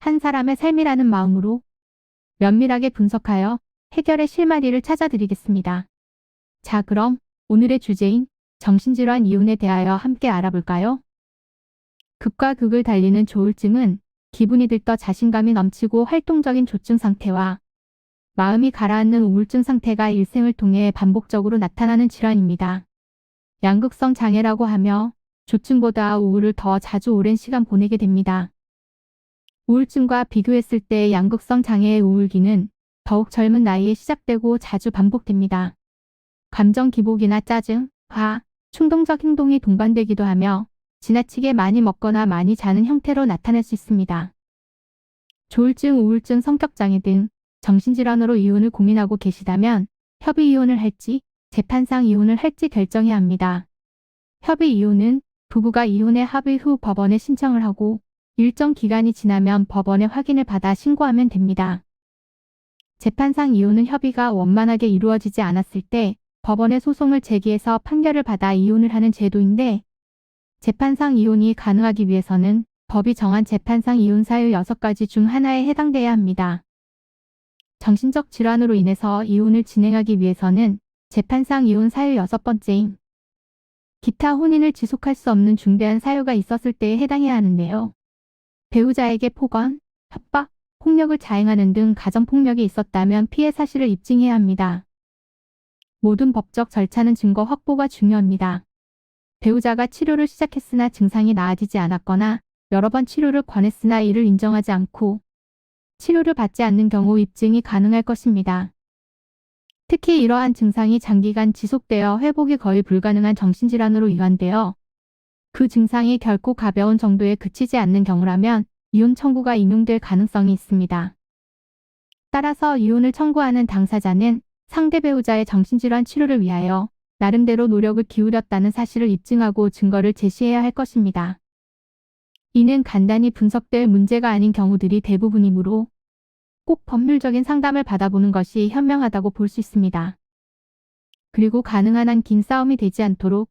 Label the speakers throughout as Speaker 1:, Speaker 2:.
Speaker 1: 한 사람의 삶이라는 마음으로 면밀하게 분석하여 해결의 실마리를 찾아드리겠습니다. 자, 그럼 오늘의 주제인 정신질환 이혼에 대하여 함께 알아볼까요? 극과 극을 달리는 조울증은 기분이 들떠 자신감이 넘치고 활동적인 조증 상태와 마음이 가라앉는 우울증 상태가 일생을 통해 반복적으로 나타나는 질환입니다. 양극성 장애라고 하며 조증보다 우울을 더 자주 오랜 시간 보내게 됩니다. 우울증과 비교했을 때 양극성 장애의 우울기는 더욱 젊은 나이에 시작되고 자주 반복됩니다. 감정 기복이나 짜증, 화, 충동적 행동이 동반되기도 하며 지나치게 많이 먹거나 많이 자는 형태로 나타날 수 있습니다. 조울증, 우울증, 성격장애 등 정신질환으로 이혼을 고민하고 계시다면 협의 이혼을 할지 재판상 이혼을 할지 결정해야 합니다. 협의 이혼은 부부가 이혼의 합의 후 법원에 신청을 하고 일정 기간이 지나면 법원에 확인을 받아 신고하면 됩니다. 재판상 이혼은 협의가 원만하게 이루어지지 않았을 때 법원에 소송을 제기해서 판결을 받아 이혼을 하는 제도인데 재판상 이혼이 가능하기 위해서는 법이 정한 재판상 이혼 사유 6가지 중 하나에 해당돼야 합니다. 정신적 질환으로 인해서 이혼을 진행하기 위해서는 재판상 이혼 사유 여섯 번째인 기타 혼인을 지속할 수 없는 중대한 사유가 있었을 때에 해당해야 하는데요. 배우자에게 폭언, 협박, 폭력을 자행하는 등 가정폭력이 있었다면 피해 사실을 입증해야 합니다. 모든 법적 절차는 증거 확보가 중요합니다. 배우자가 치료를 시작했으나 증상이 나아지지 않았거나 여러 번 치료를 권했으나 이를 인정하지 않고 치료를 받지 않는 경우 입증이 가능할 것입니다. 특히 이러한 증상이 장기간 지속되어 회복이 거의 불가능한 정신질환으로 이완되어 그 증상이 결코 가벼운 정도에 그치지 않는 경우라면 이혼 청구가 인용될 가능성이 있습니다. 따라서 이혼을 청구하는 당사자는 상대 배우자의 정신질환 치료를 위하여 나름대로 노력을 기울였다는 사실을 입증하고 증거를 제시해야 할 것입니다. 이는 간단히 분석될 문제가 아닌 경우들이 대부분이므로 꼭 법률적인 상담을 받아보는 것이 현명하다고 볼 수 있습니다. 그리고 가능한 한 긴 싸움이 되지 않도록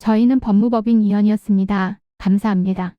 Speaker 1: 저희는 법무법인 이현이었습니다. 감사합니다.